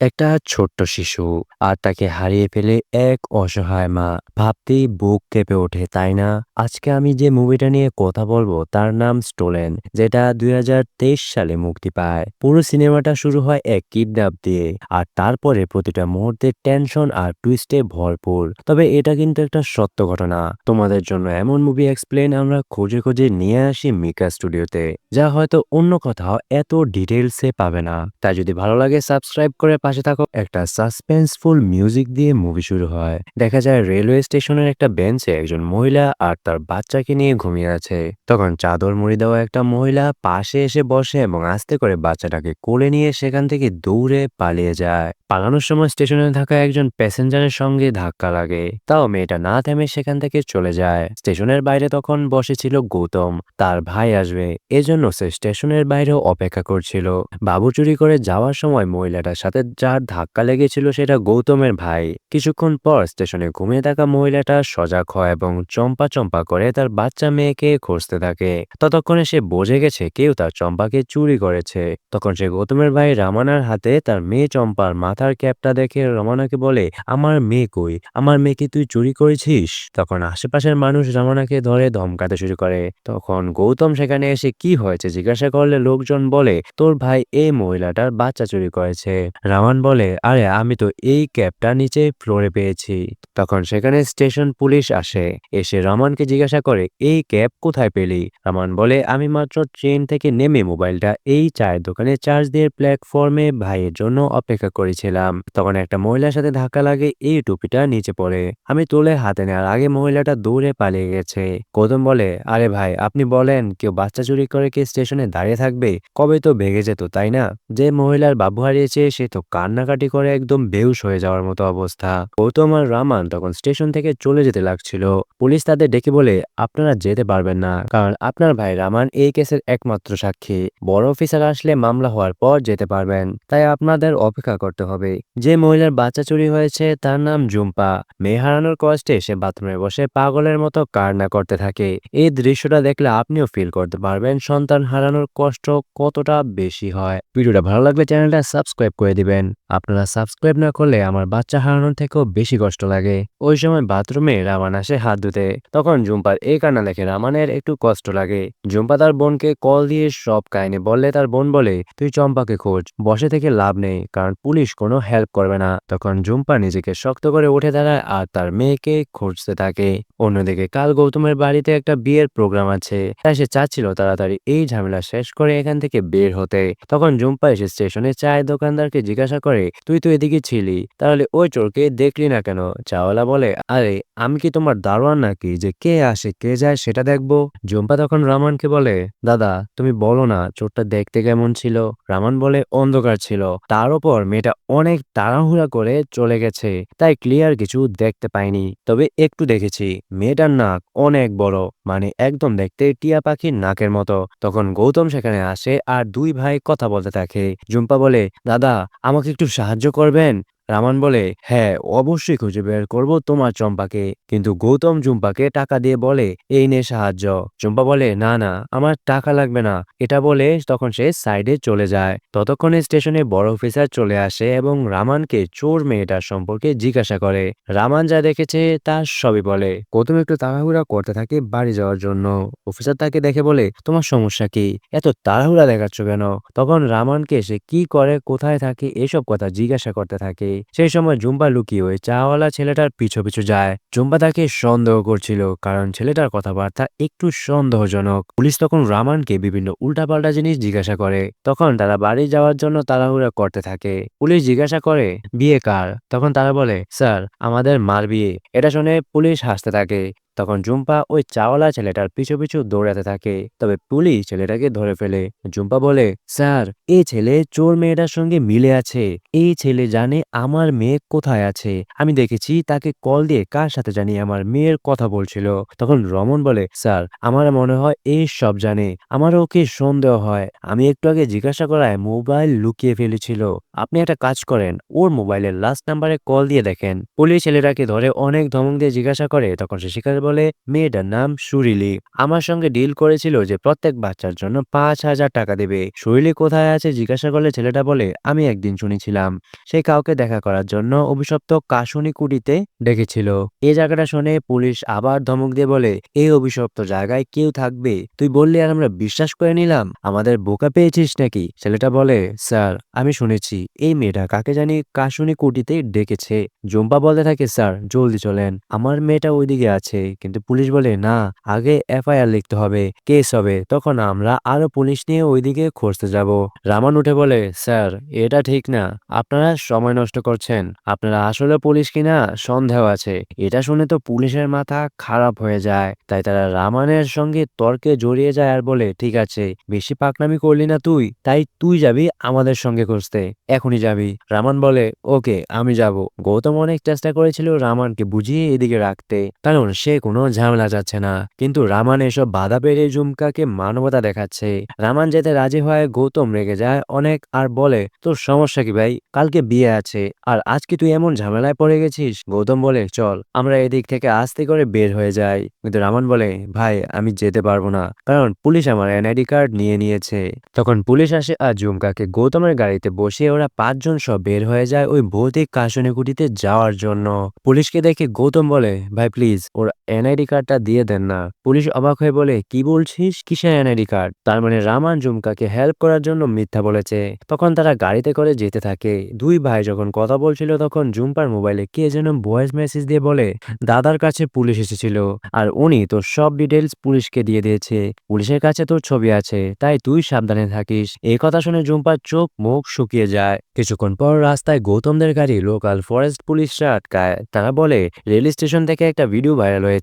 একটা ছোট্ট শিশু আর তাকে হারিয়ে ফেলে এক অসহায় মা। ভাবতেই বুক কেঁপে ওঠে, তাই না? আজকে আমি যে মুভিটা নিয়ে কথা বলব, তার নাম স্টোলেন, যেটা দুই হাজার তেইশ সালে মুক্তি পায়। পুরো সিনেমাটা শুরু হয় এক কিডন্যাপ দিয়ে আর তারপরে প্রতিটা মুহূর্তে টেনশন আর টুইস্টে ভরপুর। তবে এটা কিন্তু একটা সত্য ঘটনা। তোমাদের জন্য এমন মুভি এক্সপ্লেন আমরা খুঁজে খুঁজে নিয়ে আসি মিকা স্টুডিওতে, যা হয়তো অন্য কোথাও এত ডিটেলসে পাবে না। তাই যদি ভালো লাগে সাবস্ক্রাইব করে পাশে থাকো। একটা সাসপেন্সফুল মিউজিক দিয়ে মুভি শুরু হয়। দেখা যায় রেলওয়ে স্টেশনের একটা বেঞ্চে একজন মহিলা আর তার বাচ্চাকে নিয়ে ঘুমিয়ে আছে। তখন চাদর মুড়ি দেওয়া একটা মহিলা পাশে এসে বসে এবং আস্তে করে বাচ্চাটাকে কোলে নিয়ে সেখান থেকে দৌড়ে পালিয়ে যায়। পালানোর সময় স্টেশনে থাকা একজন প্যাসেঞ্জারের সঙ্গে ধাক্কা লাগে। তাও মেয়েটা না থেমে সেখান থেকে চলে যায়। স্টেশনের বাইরে তখন বসেছিল গৌতম। তার ভাই আসবে। এজন্য সে স্টেশনের বাইরেও অপেক্ষা করছিল। বাবু চুরি করে যাওয়ার সময় মহিলাটার সাথে যার ধাক্কা লেগেছিল সেটা গৌতমের ভাই। কিছুক্ষণ পর স্টেশনে ঘুমিয়ে থাকা মহিলাটা সজাগ হয় এবং চম্পা চম্পা করে তার বাচ্চা মেয়েকে খুঁজতে থাকে। ততক্ষণে সে বোঝে গেছে কেউ তার চম্পাকে চুরি করেছে। তখন সে গৌতমের ভাই রামানার হাতে তার মেয়ে চম্পার মাথার ক্যাপটা দেখে রমানাকে বলে, আমার মেয়ে কই? আমার মেয়েকে তুই চুরি করেছিস? তখন আশেপাশের মানুষ রামানাকে ধরে ধমকাতে শুরু করে। তখন গৌতম সেখানে এসে কি হয়েছে জিজ্ঞাসা করলে লোকজন বলে, তোর ভাই এই মহিলাটার বাচ্চা চুরি করেছে। রামান বলে, আরে, আমি তো এই ক্যাবটা নিচে ফ্লোরে পেয়েছি। তখন সেখানে স্টেশন পুলিশ আসে। এসে রমানকে জিজ্ঞাসা করে, এই ক্যাব কোথায় পেলি? রমান বলে, আমি মাত্র ট্রেন থেকে নেমে মোবাইলটা এই চায়ের দোকানে চার্জ দিয়ে প্ল্যাটফর্মে ভাইয়ের জন্য অপেক্ষা করেছিলাম। তখন একটা মহিলার সাথে ধাক্কা লাগে এই টুপিটা নিচে পড়ে। আমি তুলে হাতে নেওয়ার আগে মহিলাটা দৌড়ে পালিয়ে গেছে। গৌতম বলে, আরে ভাই, আপনি বলেন, কেউ বাচ্চা চুরি করে কি স্টেশনে দাঁড়িয়ে থাকবে? কবে তো ভেঙে যেত, তাই না? যে মহিলার বাবু হারিয়েছে, সে তো কান্নাকাটি করে একদম বেউস হয়ে যাওয়ার মতো অবস্থা। গৌতম আর রামান তখন স্টেশন থেকে চলে যেতে লাগছিল। পুলিশ তাদের ডেকে বলে, আপনারা যেতে পারবেন না, কারণ আপনার ভাই রামান এই কেসের একমাত্র সাক্ষী। বড় অফিসার আসলে মামলা হওয়ার পর যেতে পারবেন, তাই আপনাদের অপেক্ষা করতে হবে। যে মহিলার বাচ্চা চুরি হয়েছে, তার নাম জুম্পা। মেয়ে হারানোর কষ্টে সে বাথরুমে বসে পাগলের মতো কান্না করতে থাকে। এই দৃশ্যটা দেখলে আপনিও ফিল করতে পারবেন, সন্তান হারানোর কষ্ট কতটা বেশি হয়। ভিডিওটা ভালো লাগলে চ্যানেলটা সাবস্ক্রাইব করে দিবেন। আপনারা সাবস্ক্রাইব না করলে আমার বাচ্চা হারানোর থেকেও বেশি কষ্ট লাগে। ওই সময় বাথরুমে রামান আসে হাত ধুতে। তখন জুম্পার এই কান্না দেখে রামানের একটু কষ্ট লাগে। জুম্পা তার বোনকে কল দিয়ে সব কাহিনী বললে তার বোন বলে, তুই চম্পাকে খোঁজ, বসে থেকে লাভ নেই, কারণ পুলিশ কোনো হেল্প করবে না। তখন জুম্পা নিজেকে শক্ত করে উঠে দাঁড়ায় আর তার মেয়েকে খুঁজতে থাকে। অন্যদিকে কাল গৌতমের বাড়িতে একটা বিয়ের প্রোগ্রাম আছে। তাই সে চাচ্ছিল তাড়াতাড়ি এই ঝামেলা শেষ করে এখান থেকে বের হতে। তখন জুম্পা এসে স্টেশনে চায়ের দোকানদারকে জিজ্ঞাসা করে তুই তো এদিকে ছিলি। তাহলে ওই চোরকে দেখলি না কেন? চাওয়ালা বলে, আরে, আমি কি তোমার দারোয়ান নাকি? যে কে আসে, কে যায় সেটা দেখব। জুম্পা তখন রামানকে বলে, দাদা, তুমি বলো না, চোরটা দেখতে কেমন ছিল? রামান বলে, অন্ধকার ছিল। তার ওপর মেয়েটা অনেক তাড়াহুড়া করে চলে গেছে, তাই ক্লিয়ার কিছু দেখতে পাইনি। তবে একটু দেখেছি, মেয়েটার নাক অনেক বড় মানে একদম দেখতে টিয়া পাখির নাকের মতো। তখন গৌতম সেখানে আসে আর দুই ভাই কথা বলতে থাকে। জুম্পা বলে, দাদা, আমাকে একটু সাহায্য করবেন? রামান বলে হ্যাঁ অবশ্যই খুঁজে বের করব তোমার চম্পাকে। কিন্তু গৌতম জুম্পাকে টাকা দিয়ে বলে, এই নে সাহায্য। চম্পা বলে, না না, আমার টাকা লাগবে না। এটা বলে তখন সে সাইডে চলে যায়। ততক্ষণে স্টেশনে বড় অফিসার চলে আসে এবং রামানকে চোর মেয়েটার সম্পর্কে জিজ্ঞাসা করে। রামান যা দেখেছে তার সবই বলে। গৌতম একটু তাড়াহুড়া করতে থাকে বাড়ি যাওয়ার জন্য। অফিসার তাকে দেখে বলে, তোমার সমস্যা কি? এত তাড়াহুড়া দেখাচ্ছ কেন? তখন রামানকে সে কি করে, কোথায় থাকে, এসব কথা জিজ্ঞাসা করতে থাকে। সেই সময় জুম্বা লুকিয়ে ওই চাওয়ালা ছেলেটার পিছু পিছু যায়। জুম্বা তাকে সন্দেহ করছিল, কারণ ছেলেটার কথাবার্তা একটু সন্দেহজনক। পুলিশ তখন রামানকে বিভিন্ন উল্টাপাল্টা জিনিস জিজ্ঞাসা করে। তখন তারা বাড়ি যাওয়ার জন্য তাড়াহুড়া করতে থাকে। পুলিশ জিজ্ঞাসা করে, বিয়ে কার? তখন তারা বলে, স্যার, আমাদের মার বিয়ে। এটা শুনে পুলিশ হাসতে থাকে। তখন জুম্পা ওই চাওয়ালা ছেলেটার পিছু পিছু দৌড়াতে থাকে। তবে পুলিশ ছেলেটাকে ধরে ফেলে। জুম্পা বলে, স্যার এই ছেলে চোর মেয়েটার সঙ্গে মিলে আছে। এই ছেলে জানে আমার মেয়ে কোথায় আছে। আমি দেখেছি তাকে কল দিয়ে কার সাথে জানি আমার মেয়ের কথা বলছিল। তখন রমন বলে, স্যার, আমার মনে হয় এই সব জানে। আমার ওকে সন্দেহ হয়। আমি একটু আগে জিজ্ঞাসা করায় মোবাইল লুকিয়ে ফেলেছিল। আপনি একটা কাজ করেন, ওর মোবাইলের লাস্ট নাম্বারে কল দিয়ে দেখেন। পুলিশ ছেলেটাকে ধরে অনেক ধমক দিয়ে জিজ্ঞাসা করে। তখন সে স্বীকার বলে মেয়েটার নাম সুরিলি। আমার সঙ্গে ডিল করেছিল যে প্রত্যেক বাচ্চার জন্য পাঁচ হাজার টাকা দেবে। সুরিলি কোথায় আছে জিজ্ঞাসা করলে ছেলেটা বলে, আমি একদিন শুনেছিলাম। সে কাউকে দেখা করার জন্য অভিশপ্ত কাশুনি কুটিতে ডেকেছিল। এই জায়গাটা শুনে পুলিশ আবার ধমক দিয়ে বলে, এই অভিশপ্ত জায়গায় কেউ থাকবে? তুই বললি আর আমরা বিশ্বাস করে নিলাম? আমাদের বোকা পেয়েছিস নাকি? ছেলেটা বলে, স্যার, আমি শুনেছি। এই মেয়েটা কাকে জানি কাশুনি কুটিতে ডেকেছে। জম্পা বলতে থাকে, স্যার, জলদি চলেন। আমার মেয়েটা ওইদিকে আছে। কিন্তু পুলিশ বলে, না, আগে এফআইআর লিখতে হবে, কেস হবে, তখন আমরা আরও পুলিশ নিয়ে ওইদিকে খুঁজতে যাব। রামান উঠে বলে, স্যার, এটা ঠিক না। আপনারা সময় নষ্ট করছেন। আপনারা আসলে পুলিশ কিনা সন্দেহ আছে। এটা শুনে তো পুলিশের মাথা খারাপ হয়ে যায়। তাই তারা রামানের সঙ্গে তর্কে জড়িয়ে যায় আর বলে, ঠিক আছে, বেশি পাকনামি করলি না তুই, তাই তুই যাবি আমাদের সঙ্গে খুঁজতে। এখনই যাবি। রামান বলে, ওকে, আমি যাব। গৌতম অনেক চেষ্টা করেছিল রামানকে বুঝিয়ে এদিকে রাখতে। কারণ সে কোনো ঝামেলা যাচ্ছে না। কিন্তু রামান এসব বাধা পেরিয়ে জুমকাকে মানবতা দেখাচ্ছে। রামান যেতে রাজি হয় গৌতম রেগে যায়, অনেক আর বলে, তোর সমস্যা কি ভাই? কালকে বিয়ে আছে। আর আজকে তুই এমন ঝামেলায় পড়ে গেছিস? গৌতম বলে, চল, আমরা এদিক থেকে আস্তে করে বের হয়ে যাই। কিন্তু রামান বলে, ভাই, আমি যেতে পারব না। কারণ পুলিশ আমার এনআইডি কার্ড নিয়ে নিয়েছে। তখন পুলিশ আসে আর জুমকাকে গৌতমের গাড়িতে বসিয়ে ওরা পাঁচজন সব বের হয়ে যায় ওই ভৌতিক কাশনীকুটিতে যাওয়ার জন্য। পুলিশকে দেখে গৌতম বলে, ভাই প্লিজ ওর এনআইডি কার্ডটা দিয়ে দেন না। পুলিশ অবাক হয়ে বলে, কি বলছিস? কিসের এনআইডি কার্ড তার মানে রামান জুমকাকে হেল্প করার জন্য মিথ্যা বলেছে। তখন তারা গাড়িতে করে যেতে থাকে। দুই ভাই যখন কথা বলছিল তখন জুম্পার মোবাইলে কে যেন ভয়েস মেসেজ দিয়ে বলে, দাদার কাছে পুলিশ এসেছিল। আর উনি তোর সব ডিটেলস পুলিশকে দিয়ে দিয়েছে। পুলিশের কাছে তোর ছবি আছে। তাই তুই সাবধানে থাকিস। এই কথা শুনে জুম্পার চোখ মুখ শুকিয়ে যায়। কিছুক্ষণ পর রাস্তায় গৌতমদের গাড়ি লোকাল ফরেস্ট পুলিশরা আটকায়। তারা বলে, রেল স্টেশন থেকে একটা ভিডিও ভাইরাল হয়েছে।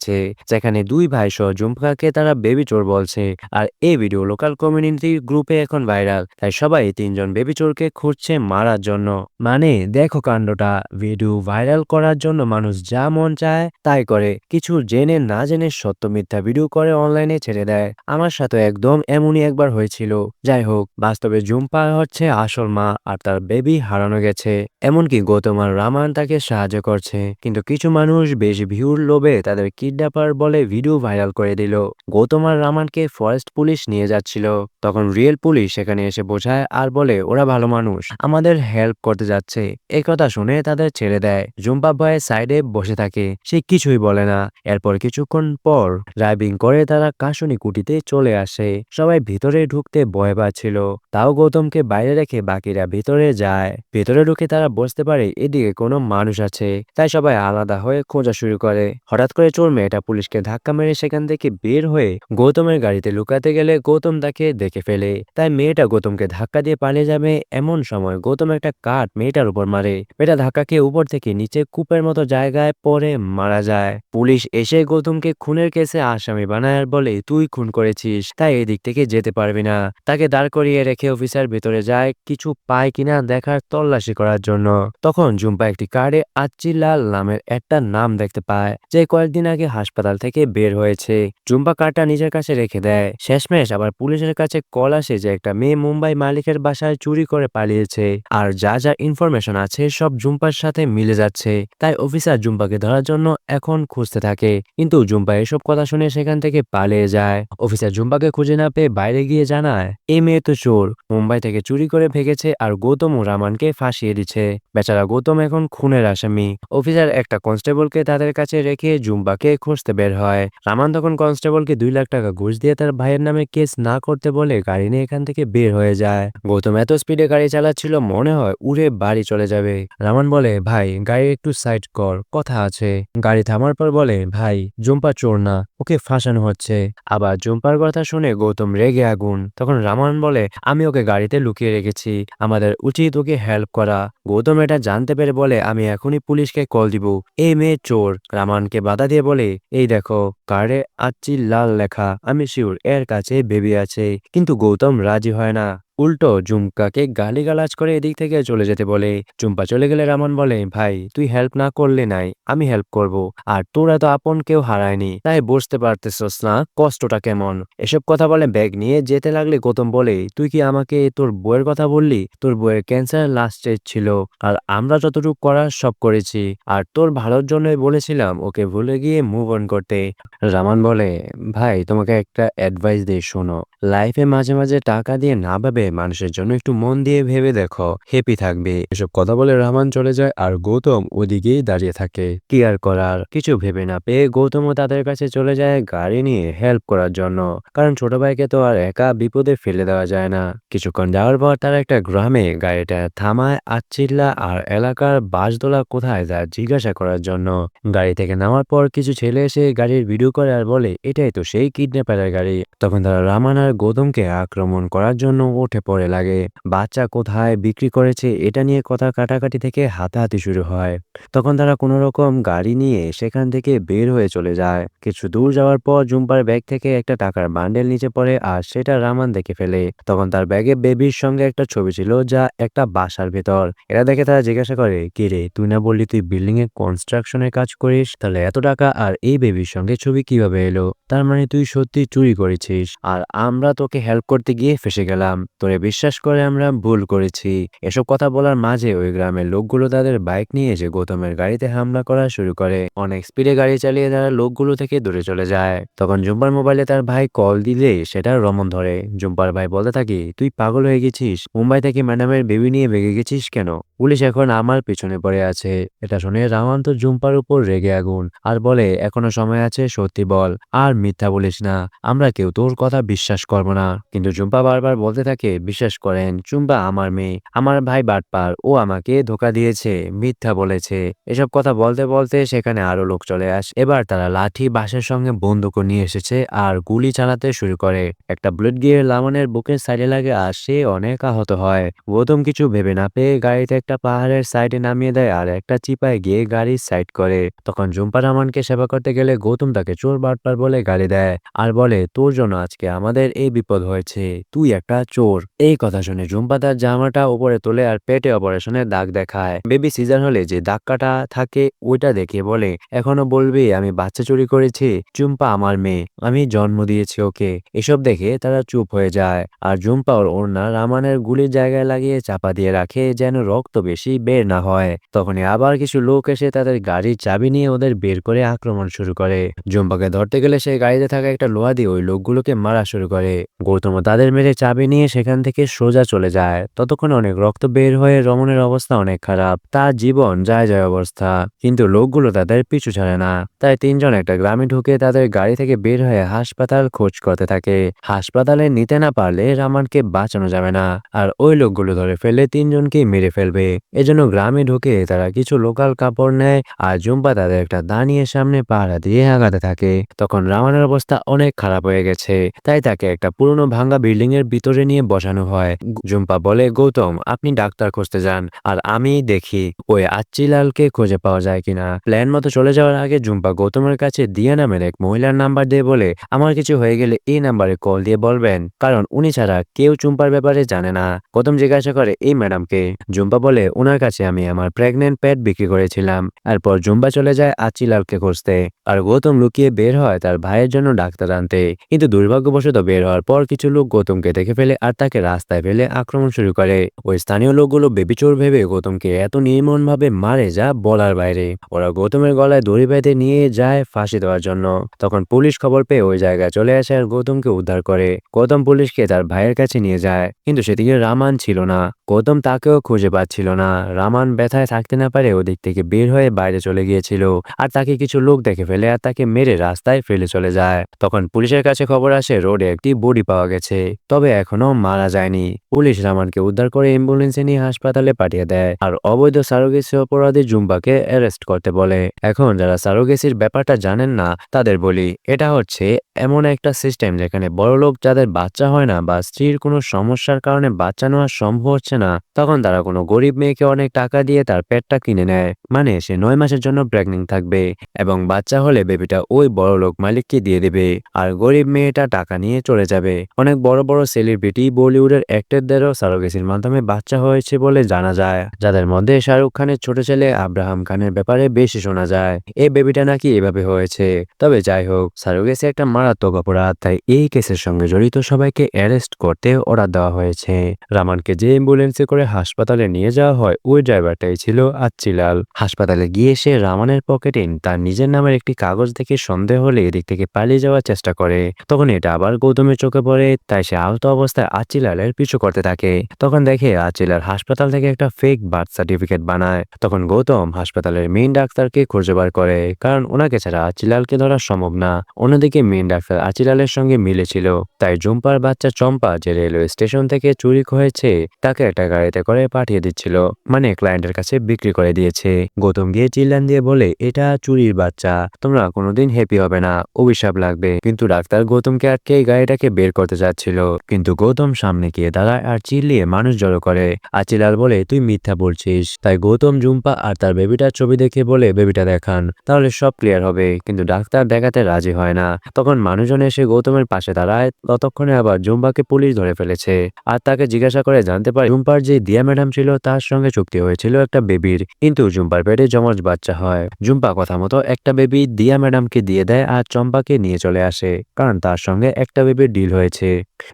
যেখানে দুই ভাই সহ জুম্পাকে তারা বেবি চোর বলছে। আর এই ভিডিও লোকাল কমিউনিটি গ্রুপে এখন ভাইরাল, তাই সবাই তিনজন বেবি চোরকে খুঁজছে মারার জন্য। মানে দেখো কাণ্ডটা, ভিডিও ভাইরাল করার জন্য মানুষ যা মন চায় তাই করে। কিছু জেনে না জেনে সত্য মিথ্যা ভিডিও করে অনলাইনে ছেড়ে দেয়। আমার সাথে একদম এমনই একবার হয়েছিল। যাই হোক, বাস্তবে জুম্পা হচ্ছে আসল মা আর তার বেবি হারানো গেছে। এমনকি গৌতম আর রামান তাকে সাহায্য করছে। কিন্তু কিছু মানুষ বেশি ভিউর লোভে তাদের কিডন্যাপার বলে ভিডিও ভাইরাল করে দিল। গৌতম আর রামানকে ফরেস্ট পুলিশ নিয়ে যাচ্ছিল। তখন রিয়েল পুলিশ সেখানে এসে বোঝায় আর বলে, ওরা ভালো মানুষ। আমাদের হেল্প করতে যাচ্ছে। এই কথা শুনে তাদের ছেড়ে দেয়। জুম্পা ভয়ে সাইডে বসে থাকে। সে কিছুই বলে না। এরপর কিছুক্ষণ পর ড্রাইভিং করে তারা কাশনি কুটিতে চলে আসে। সবাই ভিতরে ঢুকতে ভয় পাচ্ছিল। তাও গৌতমকে বাইরে রেখে বাকিরা ভিতরে যায়। ভেতরে ঢুকে তারা বসতে পারে, এদিকে কোনো মানুষ আছে। তাই সবাই আলাদা হয়ে খোঁজা শুরু করে। হঠাৎ করে চোর মেয়েটা পুলিশকে ধাক্কা মেরে সেখান থেকে বের হয়ে গৌতমের গাড়িতে লুকাতে গেলে গৌতম তাকে দেখে ফেলে। তাই মেয়েটা গৌতমকে ধাক্কা দিয়ে পালিয়ে যাবে। এমন সময় গৌতম একটা কাঠ মেয়েটার উপর মারে। মেয়েটা ধাক্কা খেয়ে উপর থেকে নিচে কূপের মতো জায়গায় পরে মারা যায়। পুলিশ এসে গৌতমকে খুনের কেসে আসামি বানায় বলে, তুই খুন করেছিস, তাই এদিক থেকে যেতে পারবি না। তাকে দাঁড় করিয়ে রেখে অফিসার ভেতরে যায় কিছু পায় কিনা দেখার তল্লাশি করার জন্য। তখন জুম্পা একটি কার্ডে আচ্চিলাল নামের একটা নাম দেখতে পায়, যে কয়েকদিন আগে হাসপাতাল থেকে বের হয়েছে। জুম্বা কার্ডটা নিজের কাছে রেখে দেয়। শেষমেশ আবার পুলিশের কাছে কল আসে যে একটা মেয়ে মুম্বাই মালিকের বাসায় চুরি করে পালিয়েছে। আর যা যা ইনফরমেশন আছে সব জুম্পার সাথে মিলে যাচ্ছে। তাই অফিসার জুম্পাকে ধরার জন্য এখন খুঁজতে থাকে। কিন্তু জুম্পা এসব কথা শুনে সেখান থেকে পালিয়ে যায়। অফিসার জুম্পাকে খুঁজে না পেয়ে বাইরে গিয়ে জানায় এই মেয়ে তো চোর। মুম্বাই থেকে চুরি করে ভেগেছে আর গৌতম রামানকে ফাঁসিয়ে দিচ্ছে। বেচারা গৌতম এখন খুনের আসামি। অফিসার একটা কনস্টেবলকে তাদের কাছে রেখে জুম্বাকে খুঁজতে বের হয়। রামান তখন কনস্টেবলকে দুই লাখ টাকা ঘুষ দিয়ে তার ভাইয়ের নামে কেস না করতে বলে গাড়ি নিয়ে এখান থেকে বের হয়ে যায়। গৌতম এত স্পিডে গাড়ি চালাচ্ছিল, মনে হয় উড়ে বাড়ি চলে যাবে। রামান বলে, ভাই, গাড়ি একটু সাইড কর, কথা আছে। গাড়ি থামার পর বলে, ভাই, জুম্পা চোর না, ওকে ফাঁসানো হচ্ছে। আবার জুম্পার কথা শুনে গৌতম রেগে আগুন। তখন রামান বলে, আমি ওকে গাড়িতে লুকিয়ে রেখেছি, আমাদের উচিত ওকে হেল্প করা। গৌতম এটা জানতে পেরে বলে, আমি এখনই পুলিশকে কল দিব। এই মেয়ে চোর। রামানকে বাধা দিয়ে বলে এই দেখো কারে আচ্ছি লাল লেখা, আমি শিউর এর কাছে বেবি আছে। কিন্তু গৌতম রাজি হয় না। উল্টো জুম্পাকে গালিগালাজ করে এদিক থেকে চলে যেতে বলে। জুম্পা চলে গেলে রামন বলে, ভাই, তুই হেল্প না করলে নাই, আমি হেল্প করব। আর তোরা তো আপন কেউ হারায়নি, তাই বুঝতে পারতেছস না কষ্টটা কেমন। এসব কথা বলে ব্যাগ নিয়ে যেতে লাগলে গৌতম বলে, তুই কি আমাকে তোর বইয়ের কথা বললি? তোর বইয়ের ক্যান্সার লাস্ট স্টেজ ছিল। আর আমরা যতটুকু করার সব করেছি। আর তোর ভালোর জন্যই বলেছিলাম ওকে ভুলে গিয়ে মুভ অন করতে। রামান বলে, ভাই, তোমাকে একটা অ্যাডভাইস দিয়ে শোনো। লাইফে মাঝে মাঝে টাকা দিয়ে না ভাবে মানুষের জন্য একটু মন দিয়ে ভেবে দেখো হ্যাপি থাকবে। এসব কথা বলে রহমান চলে যায় আর গৌতম ওদিকেই দাঁড়িয়ে থাকে। কি আর করার? কিছু ভেবে না পেয়ে গৌতমও তাদের কাছে চলে যায় গাড়ি নিয়ে হেল্প করার জন্য। কারণ ছোট ভাইকে তো আর একা বিপদে ফেলে দেওয়া যায় না। কিছুক্ষণ যাওয়ার পর তারা একটা গ্রামে গাড়িটা থামায় আচ্ছিল্লা আর এলাকার বাসদোলা কোথায় যায় জিজ্ঞাসা করার জন্য। গাড়ি থেকে নামার পর কিছু ছেলে এসে গাড়ির ভিডিও করে আর বলে, এটাই তো সেই কিডন্যাপারের গাড়ি। তখন তারা রামান গৌতমকে আক্রমণ করার জন্য উঠে পড়ে লাগে। বাচ্চা কোথায় বিক্রি করেছে এটা নিয়ে কথা কাটাকাটি থেকে হাতাহাতি শুরু হয়। তখন তারা কোনো রকম গাড়ি নিয়ে সেখান থেকে বের হয়ে চলে যায়। কিছু দূর যাওয়ার পর জুম্পার ব্যাগ থেকে একটা টাকার বান্ডেল নিচে পড়ে আর সেটা রামান দেখে ফেলে। তখন তার ব্যাগে বেবির সঙ্গে একটা ছবি ছিল যা একটা বাসার ভেতর। এরা দেখে তারা জিজ্ঞাসা করে, কি রে, তুই না বললি তুই বিল্ডিং এর কনস্ট্রাকশনের কাজ করিস? তাহলে এত টাকা আর এই বেবির সঙ্গে ছবি কীভাবে এলো? তার মানে তুই সত্যি চুরি করেছিস। আর আমরা তোকে হেল্প করতে গিয়ে ফেসে গেলাম। তোরে বিশ্বাস করে আমরা ভুল করেছি। এসব কথা বলার মাঝে ওই গ্রামের লোকগুলো তাদের বাইক নিয়ে এসে গৌতমের গাড়িতে হামলা করা শুরু করে। অনেক স্পিডে গাড়ি চালিয়ে তারা লোকগুলো থেকে দূরে চলে যায়। তখন জুম্পার মোবাইলে তার ভাই কল দিলে সেটা রমন ধরে। জুম্পার ভাই বলতে থাকে, তুই পাগল হয়ে গেছিস? মুম্বাই থেকে ম্যাডামের বেবি নিয়ে বেগে গেছিস কেন? পুলিশ এখন আমার পিছনে পড়ে আছে। এটা শুনে রামান তো জুম্পার উপর রেগে আগুন আর বলে, এখনও সময় আছে, সত্যি বল। আর মিথ্যা বলিস না। আমরা কেউ তোর কথা বিশ্বাস করব না। কিন্তু জুম্পা বারবার বলতে থাকে, বিশ্বাস করেন জুম্পা আমার মেয়ে, আমার ভাই বাটপার, ও আমাকে ধোকা দিয়েছে, মিথ্যা বলেছে। এসব কথা বলতে বলতে সেখানে আরও লোক চলে আসে। এবার তারা লাঠি, বাঁশের সঙ্গে বন্দুকও নিয়ে এসেছে আর গুলি চালাতে শুরু করে। একটা বুলেট গিয়ে লামনের বুকের সাইডে লাগে আর সে অনেক আহত হয়। গৌতম কিছু ভেবে না পেয়ে গাড়িতে একটা পাহাড়ের সাইডে নামিয়ে দেয় আর একটা চিপায় গিয়ে গাড়ির সাইড করে। তখন জুম্পা রহমানকে সেবা করতে গেলে গৌতম তাকে চোর বাটপার বলে গালি দেয় আর বলে, তোর জন্য আজকে আমাদের এই বিপদ হয়েছে। তুই একটা চোর। এই কথা শুনে জুম্পা তার জামাটা উপরে তোলে আর পেটে অপারেশনের দাগ দেখায়। বেবি সিজার হলে যে দাগ কাটা থাকে, ওইটা দেখে বলে, এখনও বলবি আমি বাচ্চা চুরি করেছি? জুম্পা আমার মেয়ে। আমি জন্ম দিয়েছি ওকে। এসব দেখে তারা চুপ হয়ে যায়। আর জুম্পা ওর ওড়না রামানের গুলির জায়গায় লাগিয়ে চাপা দিয়ে রাখে যেন রক্ত বেশি বের না হয়। তখনই আবার কিছু লোক এসে তাদের গাড়ির চাবি নিয়ে ওদের বের করে আক্রমণ শুরু করে। জুম্পাকে ধরতে গেলে সে গাড়িতে থাকা একটা লোহা দিয়ে ওই লোকগুলোকে মারা শুরু করে। গৌতম তাদের মেরে চাবি নিয়ে সেখান থেকে সোজা চলে যায়। ততক্ষণ অনেক রক্ত বের হয়ে রমনের অবস্থা অনেক খারাপ। তার জীবন যায় যায় অবস্থা। কিন্তু লোকগুলো তাদের পিছু ছাড়ে না। তাই তিনজন একটা গ্রামে ঢুকে তাদের গাড়ি থেকে বের হয়ে হাসপাতাল খোঁজ করতে থাকে। হাসপাতালে নিতে না পারলে রামানকে বাঁচানো যাবে না। আর ওই লোকগুলো ধরে ফেলে তিনজনকে মেরে ফেলবে। এজন্য গ্রামে ঢুকে তারা কিছু লোকাল কাপড় নেয় আর জুম্পা তাদের একটা দাঁড়িয়ে সামনে পাহারা দিয়ে আগাতে থাকে। তখন রামানের অবস্থা অনেক খারাপ হয়ে গেছে। তাই তাকে একটা পুরনো ভাঙ্গা বিল্ডিং এর ভিতরে নিয়ে বসানো হয়। জুম্পা বলে, গৌতম, আপনি ডাক্তার খুঁজতে যান, আর আমি দেখি ওই আচ্চিলালকে খুঁজে পাওয়া যায় কিনা। প্ল্যান মতো চলে যাওয়ার আগে জুম্পা গৌতমের কাছে দিয়া নামের এক মহিলার নাম্বার দিয়ে বলে, আমার কিছু হয়ে গেলে এই নাম্বারে কল দিয়ে বলবেন, কারণ উনি ছাড়া কেউ চুম্পার ব্যাপারে জানে না। গৌতম জিজ্ঞাসা করে, এই ম্যাডামকে? জুম্পা বলে ওনার কাছে আমি আমার প্রেগনেন্ট প্যাড বিক্রি করেছিলাম। এরপর জুম্পা চলে যায় আচিলালকে খুঁজতে। আর গৌতম লুকিয়ে বের হয় তার ভাইয়ের জন্য ডাক্তার আনতে। কিন্তু দুর্ভাগ্যবশত বের হওয়ার পর কিছু লোক গৌতমকে দেখে ফেলে আর তাকে রাস্তায় ফেলে আক্রমণ শুরু করে। ওই স্থানীয় লোকগুলো বেবিচোর ভেবে গৌতমকে এত নির্মম ভাবে মারে যা বলার বাইরে। ওরা গৌতমের গলায় দড়ি বেঁধে নিয়ে যায় ফাঁসি দেওয়ার জন্য। তখন পুলিশ খবর পেয়ে ওই জায়গায় চলে আসে আর গৌতমকে উদ্ধার করে। গৌতম পুলিশকে তার ভাইয়ের কাছে নিয়ে যায়। কিন্তু সেদিকে রামান ছিল না। গৌতম তাকেও খুঁজে পাচ্ছিল না। রামান ব্যথায় থাকতে না পারে ওদিক থেকে বের হয়ে বাইরে চলে গিয়েছিল। আর তাকে কিছু লোক দেখে ফেলে আর তাকে মেরে রাস্তায় ফেলে চলে যায়। তখন পুলিশের কাছে খবর আসে, রোডে একটি বডি পাওয়া গেছে, তবে এখনও মারা যায়নি। পুলিশ রামানকে উদ্ধার করে অ্যাম্বুলেন্সে নিয়ে হাসপাতালে পাঠিয়ে দেয় আর অবৈধ সারোগেসি অপরাধী জুম্বাকে অ্যারেস্ট করতে বলে। এখন যারা সারোগেসির ব্যাপারটা জানেন না, তাদের বলি, এটা হচ্ছে এমন একটা সিস্টেম যেখানে বড়লোক যাদের বাচ্চা হয় না বা স্ত্রীর কোনো সমস্যার কারণে বাচ্চা নেওয়া সম্ভব হচ্ছে না, তখন তারা কোনো গরিব মেয়েকে অনেক টাকা দিয়ে তার পেটটা কিনে নেয়। মানে সে নয় মাসের জন্য প্রেগনেন্ট থাকবে এবং বাচ্চা হলে বেবিটা ওই বড়লোক মালিককে দিয়ে দেবে। আর গরিব মেয়েটা টাকা নিয়ে চলে লড়ে যাবে। অনেক বড় বড় সেলিব্রিটি বলিউডের অ্যাক্টরদেরও সারোগেসির মাধ্যমে বাচ্চা হয়েছে বলে জানা যায়। যাদের মধ্যে শাহরুখ খানের ছোট ছেলে আব্রাহাম খানের ব্যাপারে বেশি শোনা যায়। এই বেবিটা নাকি এভাবে হয়েছে। তবে যাই হোক সারোগেসি একটা মারাত্মক অপরাধ, তাই এই কেসের সঙ্গে জড়িত সবাইকে অ্যারেস্ট করতে অর্ডার দেওয়া হয়েছে। রামানকে যে অ্যাম্বুলেন্সে করে হাসপাতালে নিয়ে যাওয়া হয়, ওই ড্রাইভারটাই ছিল আচ্চিলাল হাসপাতালে গিয়ে সে রামানের পকেটে তার নিজের নামের একটি কাগজ দেখে সন্দেহ হলে এদিক থেকে পালিয়ে যাওয়ার চেষ্টা করে। তখন এটা আবার গৌতমের চোখে পড়ে, তাই সে আহত অবস্থায় আচিলালের পিছু করতে থাকে। তখন দেখে আচিলাল হাসপাতাল থেকে একটা ফেক বার্থ সার্টিফিকেট বানায়। তখন গৌতম হাসপাতালের মেইন ডাক্তারকে খুঁজে বার করে, কারণ ওনাকে ছাড়া আচিলালকে ধরা সম্ভব না। অন্যদিকে মেইন ডাক্তার আচিলালের সঙ্গে মিলেছিল তাই জুম্পার বাচ্চা চম্পা যে রেলওয়ে স্টেশন থেকে চুরি হয়েছে, তাকে একটা গাড়িতে করে পাঠিয়ে দিচ্ছিল। মানে ক্লায়েন্টের কাছে বিক্রি করে দিয়েছে। গৌতম গিয়ে চিল্লান দিয়ে বলে, এটা চুরির বাচ্চা। তোমরা কোনোদিন হ্যাপি হবে না। অভিশাপ লাগবে। কিন্তু ডাক্তার গৌতমকে আটকে এই গাড়িটাকে বের করতে যাচ্ছিল কিন্তু গৌতম সামনে গিয়ে দাঁড়ায় আর চিল্লিয়ে মানুষ জড়ো করে। আচিলাল বলে, তুই মিথ্যা বলছিস। তাই গৌতম, জুম্পা আর তার বেবিটার ছবি দেখে বলে, বেবিটা দেখান, তাহলে সব ক্লিয়ার হবে। কিন্তু ডাক্তার দেখাতে রাজি হয় না। তখন মানুষজন এসে গৌতমের পাশে দাঁড়ায়। ততক্ষণে আবার জুম্পাকে পুলিশ ধরে ফেলেছে। আর তাকে জিজ্ঞাসা করে জানতে পারে, জুম্পার যে দিয়া ম্যাডাম ছিল, তার সঙ্গে চুক্তি হয়েছিল একটা বেবির। কিন্তু জুম্পার পেটে যমজ বাচ্চা হয়। জুম্পা কথা মতো একটা বেবি দিয়া ম্যাডামকে দিয়ে দেয় আর চম্পাকে নিয়ে চলে আসে, কারণ তার সঙ্গে একটা বেবির ডিল হয়েছে।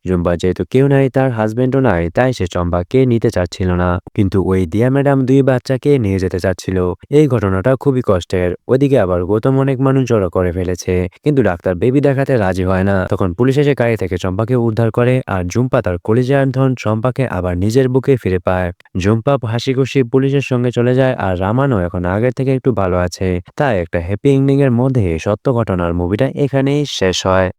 জুম্পা যেহেতু কেউ নাই, তার হাজবেন্ডও নাই, তাই সে চম্পাকে নিতে চাচ্ছিল না। কিন্তু ওই দিয়া ম্যাডাম দুই বাচ্চাকে নিয়ে যেতে চাচ্ছিল। এই ঘটনাটা খুবই কষ্টের। ওদিকে আবার গৌতম অনেক মানুষ জড়ো করে ফেলেছে। কিন্তু ডাক্তার বেবি দেখাতে রাজি হয় না। তখন পুলিশ এসে গাড়ি থেকে চম্পাকে উদ্ধার করে আর জুম্পা তার কলিজার ধন চম্পাকে আবার নিজের বুকে ফিরে পায়। জুম্পা হাসি খুশি পুলিশের সঙ্গে চলে যায় আর রামানও এখন আগের থেকে একটু ভালো আছে। তাই একটা হ্যাপি এন্ডিং এর মধ্যে সত্য ঘটনার মুভিটা এখানেই শেষ হয়।